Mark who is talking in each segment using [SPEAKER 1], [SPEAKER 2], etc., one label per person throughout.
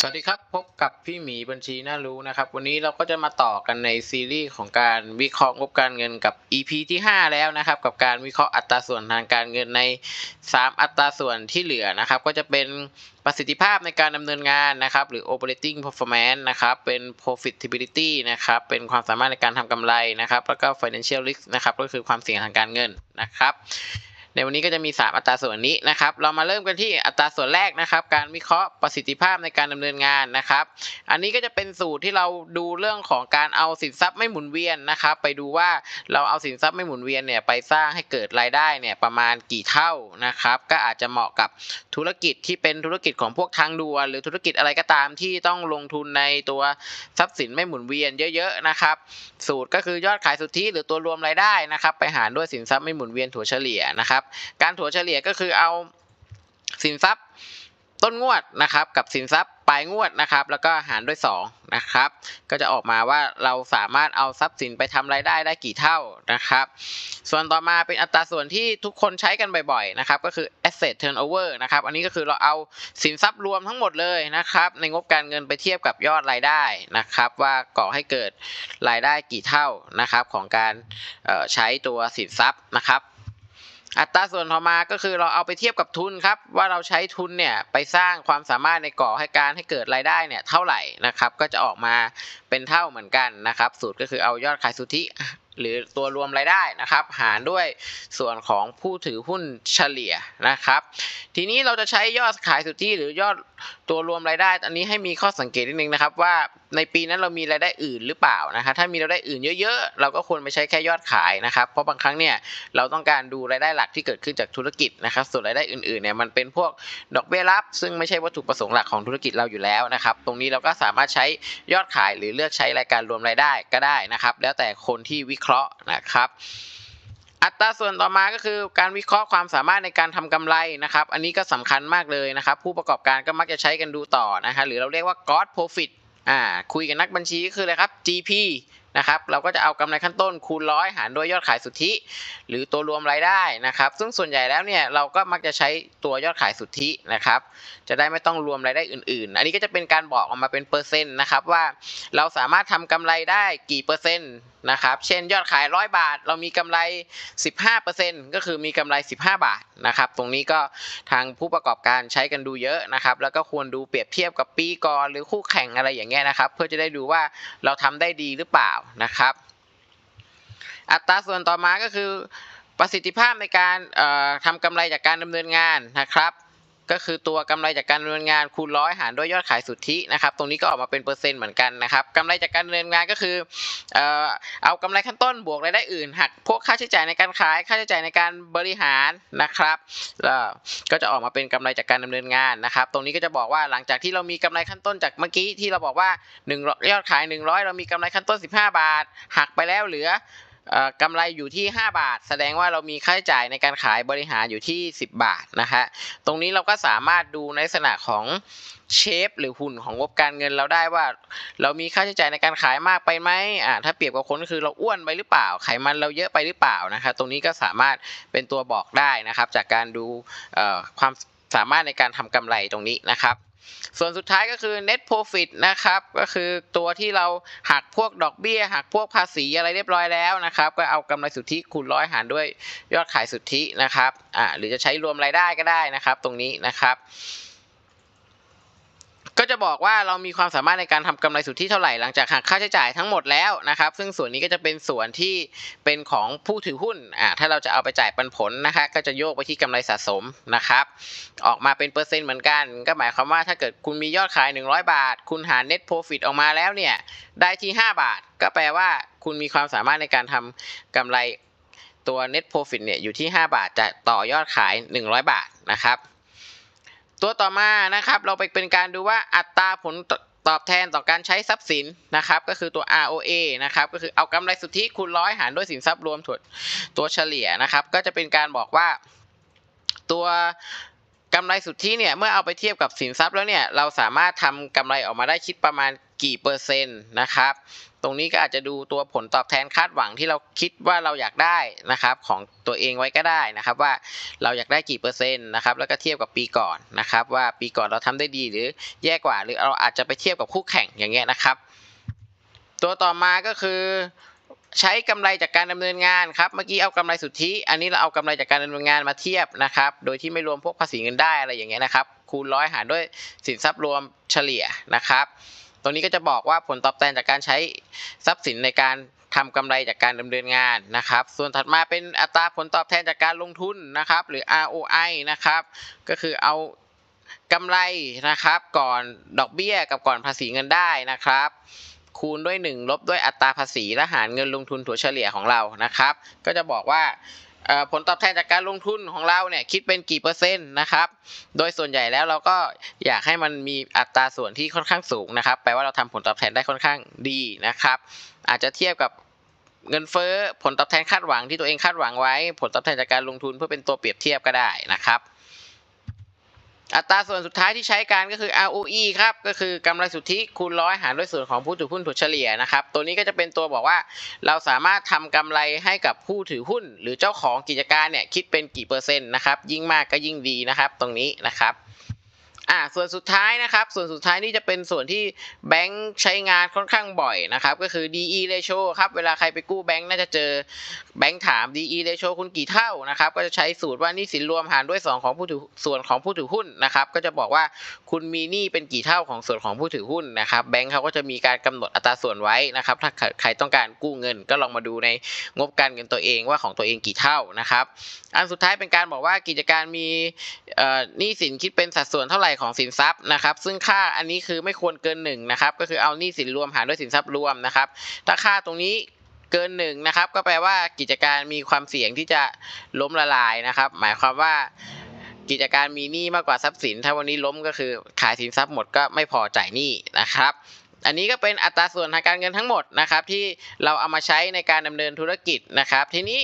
[SPEAKER 1] สวัสดีครับ พบกับพี่หมีบัญชีน่ารู้นะครับ วันนี้เราก็จะมาต่อกันในซีรีส์ของการวิเคราะห์งบการเงินกับ EP ที่ 5 แล้วนะครับ กับการวิเคราะห์อัตราส่วนทางการเงินใน 3 อัตราส่วนที่เหลือนะครับ ก็จะเป็นประสิทธิภาพในการดำเนินงานนะครับ หรือ operating performance นะครับ เป็น profitability นะครับ เป็นความสามารถในการทำกำไรนะครับ แล้วก็ financial risk นะครับ ก็คือความเสี่ยงทางการเงินนะครับ ในวันนี้ก็จะมี 3 อัตราส่วนนี้นะครับ เรามาเริ่มกันที่อัตราส่วนแรกนะครับ การวิเคราะห์ประสิทธิภาพในการดำเนินงานนะครับ อันนี้ก็จะเป็นสูตรที่เราดูเรื่องของการเอาสินทรัพย์ไม่หมุนเวียนนะครับ ไปดูว่าเราเอาสินทรัพย์ไม่หมุนเวียนเนี่ยไปสร้างให้เกิดรายได้เนี่ยประมาณกี่เท่านะครับ ก็อาจจะเหมาะกับธุรกิจที่เป็นธุรกิจของพวกทางด่วนหรือธุรกิจอะไรก็ตามที่ต้องลงทุนในตัวทรัพย์สินไม่หมุนเวียนเยอะๆนะครับ สูตรก็คือยอดขายสุทธิหรือตัวรวมรายได้นะครับ ไปหารด้วยสินทรัพย์ไม่หมุนเวียนถั่วเฉลี่ยนะครับการถัวเฉลี่ยก็คือเอาสินทรัพย์ต้นงวดนะครับกับสินทรัพย์ปลายงวดนะครับ แล้วก็หารด้วย2นะครับก็จะออกมาว่าเราสามารถเอาทรัพย์สินไปทำรายได้ได้กี่เท่านะครับ ส่วนต่อมาเป็นอัตราส่วนที่ทุกคนใช้กันบ่อยๆนะครับก็คือ asset turnover นะครับอันนี้ก็คือเราเอาสินทรัพย์รวมทั้งหมดเลยนะครับ ในงบการเงินไปเทียบกับยอดรายได้นะครับ ว่าก่อให้เกิดรายได้กี่เท่านะครับของการใช้ตัวสินทรัพย์นะครับ อัตราส่วนต่อมาก็คือเราเอาไปเทียบกับทุนครับ ว่าเราใช้ทุนเนี่ยไปสร้างความสามารถในก่อให้การให้เกิดรายได้เนี่ยเท่าไหร่นะครับ ก็จะออกมาเป็นเท่าเหมือนกันนะครับ สูตรก็คือเอายอดขายสุทธิหรือตัวรวมรายได้นะครับ หารด้วยส่วนของผู้ถือหุ้นเฉลี่ยนะครับ ทีนี้เราจะใช้ยอดขายสุทธิหรือยอด ตัวรวมรายได้อันนี้ให้มีข้อสังเกตนิดนึงนะครับ ว่าในปีนั้นเรามีรายได้อื่นหรือเปล่านะครับถ้ามีรายได้อื่นเยอะๆ เราก็ควรไปใช้แค่ยอดขายนะครับ เพราะบางครั้งเนี่ยเราต้องการดูรายได้หลักที่เกิดขึ้นจากธุรกิจนะครับ ส่วนรายได้อื่นๆเนี่ยมันเป็นพวกดอกเบี้ยรับ ซึ่งไม่ใช่วัตถุประสงค์หลักของธุรกิจเราอยู่แล้วนะครับ ตรงนี้เราก็สามารถใช้ยอดขายหรือเลือกใช้รายการรวมรายได้ก็ได้นะครับ แล้วแต่คนที่วิเคราะห์นะครับ อัตราส่วนต่อมาก็คือการวิเคราะห์ความสามารถในการทำกำไรนะครับ อันนี้ก็สำคัญมากเลยนะครับ ผู้ประกอบการก็มักจะใช้กันดูต่อนะฮะหรือเราเรียกว่า gross profit อ่าคุยกับนักบัญชีก็คืออะไรครับ GP นะครับเราก็จะเอากำไรขั้นต้นคูณร้อยหารด้วยยอดขายสุทธิ หรือตัวรวมรายได้นะครับ ซึ่งส่วนใหญ่แล้วเนี่ยเราก็มักจะใช้ตัวยอดขายสุทธินะครับ จะได้ไม่ต้องรวมรายได้อื่น ๆ อันนี้ก็จะเป็นการบอกออกมาเป็นเปอร์เซ็นต์นะครับว่าเราสามารถทำกำไรได้กี่เปอร์เซ็นต์ นะครับ เช่นยอดขายร้อยบาท เรามีกำไร 15%ก็คือมีกำไร 15 บาทนะครับ ตรงนี้ก็ทางผู้ประกอบการใช้กันดูเยอะนะครับ แล้วก็ควรดูเปรียบเทียบกับปีก่อนหรือคู่แข่งอะไรอย่างเงี้ยนะครับ เพื่อจะได้ดูว่าเราทำได้ดีหรือเปล่านะครับ อัตราส่วนต่อมาก็คือประสิทธิภาพในการทำกำไรจากการดำเนินงานนะครับ ก็คือตัวกำไรจากการดำเนินงานคูณร้อยหารด้วยยอดขายสุทธินะครับตรงนี้ก็ออกมาเป็นเปอร์เซ็นต์เหมือนกันนะครับกำไรจากการดำเนินงานก็คือเอ่อเอากำไรขั้นต้นบวกรายได้อื่นหักพวกค่าใช้จ่ายในการขายค่าใช้จ่ายในการบริหารนะครับแล้วก็จะออกมาเป็นกำไรจากการดำเนินงานนะครับ ตรงนี้ก็จะบอกว่าหลังจากที่เรามีกำไรขั้นต้นจากเมื่อกี้ที่เราบอกว่า1ยอดขาย 100 เรามีกำไรขั้นต้น 15 บาท หักไปแล้วเหลือ กำไรอยู่ที่ 5 บาท แสดงว่าเรามีค่าใช้จ่ายในการขายบริหารอยู่ที่ 10 บาทนะฮะตรงนี้เราก็สามารถดูในลักษณะของเชฟหรือหุ่นของงบการเงินเราได้ว่า เรามีค่าใช้จ่ายในการขายมากไปไหมอ่าถ้าเปรียบกับคนก็คือเราอ้วนไปหรือเปล่า ไขมันเราเยอะไปหรือเปล่านะครับตรงนี้ก็สามารถเป็นตัวบอกได้นะครับ จากการดูความสามารถในการทำกำไรตรงนี้นะครับ ส่วนสุดท้ายก็คือ net profit นะครับ ก็คือตัวที่เราหักพวกดอกเบี้ย หักพวกภาษีอะไรเรียบร้อยแล้วนะครับ ก็เอากำไรสุทธิคูณร้อยหารด้วยยอดขายสุทธินะครับ อ่า หรือจะใช้รวมรายได้ก็ได้นะครับ ตรงนี้นะครับ ก็จะบอกว่าเรามีความสามารถในการทำกำไรสุทธิเท่าไหร่หลังจากหักค่าใช้จ่ายทั้งหมดแล้วนะครับ ซึ่งส่วนนี้ก็จะเป็นส่วนที่เป็นของผู้ถือหุ้นอ่าถ้าเราจะเอาไปจ่ายปันผลนะคะก็จะโยกไปที่กำไรสะสมนะครับออกมาเป็นเปอร์เซ็นต์เหมือนกัน ก็หมายความว่าถ้าเกิดคุณมียอดขาย 100 บาท คุณหา net profit ออกมาแล้วเนี่ยได้ที่ 5 บาท ก็แปลว่าคุณมีความสามารถในการทำกำไรตัว net profit เนี่ยอยู่ที่ 5 บาทจะต่อยอดขาย 100 บาทนะครับ ตัวต่อมานะครับ เราไปเป็นการดูว่าอัตราผลตอบแทนต่อการใช้ทรัพย์สินนะครับ ก็คือตัว ROA นะครับ ก็คือเอากำไรสุทธิคูณร้อยหารด้วยสินทรัพย์รวมถดตัวเฉลี่ยนะครับ ก็จะเป็นการบอกว่าตัว กำไรสุทธิเนี่ยเมื่อเอาไปเทียบกับสินทรัพย์แล้วเนี่ยเราสามารถทำกำไรออกมาได้คิดประมาณกี่เปอร์เซ็นต์นะครับตรงนี้ก็อาจจะดูตัวผลตอบแทนคาดหวังที่เราคิดว่าเราอยากได้นะครับของตัวเองไว้ก็ได้นะครับ ว่าเราอยากได้กี่เปอร์เซ็นต์นะครับแล้วก็เทียบกับปีก่อนนะครับ ว่าปีก่อนเราทำได้ดีหรือแย่กว่า หรือเราอาจจะไปเทียบกับคู่แข่งอย่างเงี้ยนะครับ ตัวต่อมาก็คือ ใช้กำไรจากการดำเนินงานครับ เมื่อกี้เอากำไรสุทธิ อันนี้เราเอากำไรจากการดำเนินงานมาเทียบนะครับ โดยที่ไม่รวมพวกภาษีเงินได้อะไรอย่างเงี้ยนะครับ คูณร้อยหารด้วยสินทรัพย์รวมเฉลี่ยนะครับ ตรงนี้ก็จะบอกว่าผลตอบแทนจากการใช้ทรัพย์สินในการทำกำไรจากการดำเนินงานนะครับ ส่วนถัดมาเป็นอัตราผลตอบแทนจากการลงทุนนะครับ หรือ ROI นะครับ ก็คือเอากำไรนะครับ ก่อนดอกเบี้ยกับก่อนภาษีเงินได้นะครับ คูณด้วย 1 ลบด้วยอัตราภาษีและหารเงินลงทุนถัวเฉลี่ยของเรานะครับ ก็จะบอกว่าผลตอบแทนจากการลงทุนของเราเนี่ยคิดเป็นกี่เปอร์เซ็นต์นะครับ โดยส่วนใหญ่แล้วเราก็อยากให้มันมีอัตราส่วนที่ค่อนข้างสูงนะครับ แปลว่าเราทำผลตอบแทนได้ค่อนข้างดีนะครับ อาจจะเทียบกับเงินเฟ้อผลตอบแทนคาดหวังที่ตัวเองคาดหวังไว้ ผลตอบแทนจากการลงทุนเพื่อเป็นตัวเปรียบเทียบก็ได้นะครับ อัตราส่วนสุดท้ายที่ใช้การก็คือ ROE ครับก็คือกำไรสุทธิคูณร้อยหารด้วยส่วนของผู้ถือหุ้นถูกเฉลี่ยนะครับตัวนี้ก็จะเป็นตัวบอกว่า เราสามารถทำกำไรให้กับผู้ถือหุ้น หรือเจ้าของกิจการเนี่ยคิดเป็นกี่เปอร์เซ็นต์นะครับยิ่งมากก็ยิ่งดีนะครับตรงนี้นะครับ อ่าส่วนสุดท้ายนะครับ ส่วนสุดท้ายนี่จะเป็นส่วนที่แบงค์ใช้งานค่อนข้างบ่อยนะครับ ก็คือ DE ratio ครับ เวลาใครไปกู้แบงค์น่าจะเจอแบงค์ถาม DE ratio คุณกี่เท่านะครับ ก็จะใช้สูตรว่านี่สินรวมหารด้วย 2 ของผู้ถือส่วนของผู้ถือหุ้นนะครับ ก็จะบอกว่าคุณมีหนี้เป็นกี่เท่าของส่วนของผู้ถือหุ้นนะครับ แบงค์เขาก็จะมีการกำหนดอัตราส่วนไว้นะครับ ถ้าใครต้องการกู้เงิน ก็ลองมาดูในงบการเงินตัวเองว่าของตัวเองกี่เท่านะครับ อันสุดท้ายเป็นการบอกว่ากิจการมีหนี้สินคิดเป็นสัดส่วนเท่าไหร่ของสินทรัพย์นะครับ ซึ่งค่าอันนี้คือไม่ควรเกินหนึ่งนะครับก็คือเอาหนี้สินรวมหารด้วยสินทรัพย์รวมนะครับ ถ้าค่าตรงนี้เกินหนึ่งนะครับ ก็แปลว่ากิจการมีความเสี่ยงที่จะล้มละลายนะครับ หมายความว่ากิจการมีหนี้มากกว่าทรัพย์สิน ถ้าวันนี้ล้มก็คือขายสินทรัพย์หมดก็ไม่พอจ่ายหนี้นะครับอันนี้ก็เป็นอัตราส่วนทางการเงินทั้งหมดนะครับที่เราเอามาใช้ในการดำเนินธุรกิจนะครับ ทีนี้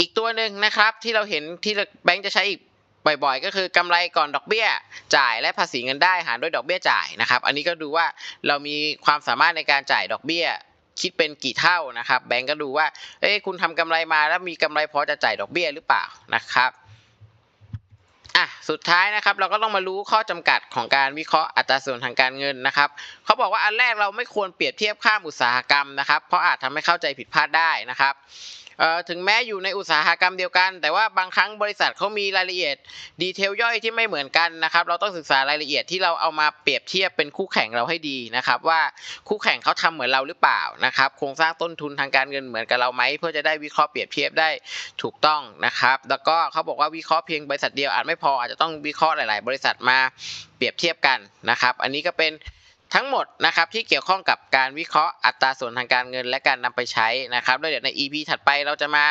[SPEAKER 1] อีกตัวหนึ่งนะครับที่เราเห็นที่แบงค์จะใช้อีก บ่อยๆ ก็คือกำไรก่อนดอกเบี้ย จ่ายและภาษีเงินได้หารด้วยดอกเบี้ยจ่ายนะครับ อันนี้ก็ดูว่าเรามีความสามารถในการจ่ายดอกเบี้ยคิดเป็นกี่เท่านะครับ แบงก์ก็ดูว่าเอ้ยคุณทำกำไรมาแล้วมีกำไรพอจะจ่ายดอกเบี้ยหรือเปล่านะครับอะสุดท้ายนะครับเราก็ต้องมารู้ข้อจำกัดของการวิเคราะห์อัตราส่วนทางการเงินนะครับเขาบอกว่าอันแรกเราไม่ควรเปรียบเทียบข้ามอุตสาหกรรมนะครับ เพราะอาจทำให้เข้าใจผิดพลาดได้นะครับ ถึงแม้อยู่ในอุตสาหกรรมเดียวกัน แต่ว่าบางครั้งบริษัทเขามีรายละเอียด ดีเทลย่อยที่ไม่เหมือนกันนะครับ เราต้องศึกษารายละเอียดที่เราเอามาเปรียบเทียบเป็นคู่แข่งเราให้ดีนะครับ ว่าคู่แข่งเขาทำเหมือนเราหรือเปล่านะครับ โครงสร้างต้นทุนทางการเงินเหมือนกับเราไหมเพื่อจะได้วิเคราะห์เปรียบเทียบได้ถูกต้องนะครับ แล้วก็เขาบอกว่าวิเคราะห์เพียงบริษัทเดียวอาจไม่พออาจจะต้องวิเคราะห์หลาย ๆ บริษัทมาเปรียบเทียบกันนะครับ อันนี้ก็เป็น ทั้งหมดนะครับที่เกี่ยวข้องกับการวิเคราะห์อัตราส่วนทางการเงินและการนำไปใช้นะครับแล้วเดี๋ยวใน EP ถัดไปเราจะมา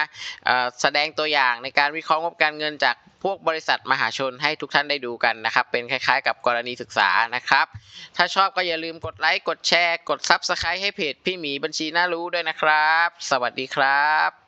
[SPEAKER 1] แสดงตัวอย่างในการวิเคราะห์งบการเงินจากพวกบริษัทมหาชนให้ทุกท่านได้ดูกันนะครับ เป็นคล้ายๆ กับกรณีศึกษานะครับ ถ้าชอบก็อย่าลืมกดไลค์ กดแชร์ กด Subscribe ให้เพจพี่หมีบัญชีน่ารู้ด้วยนะครับ สวัสดีครับ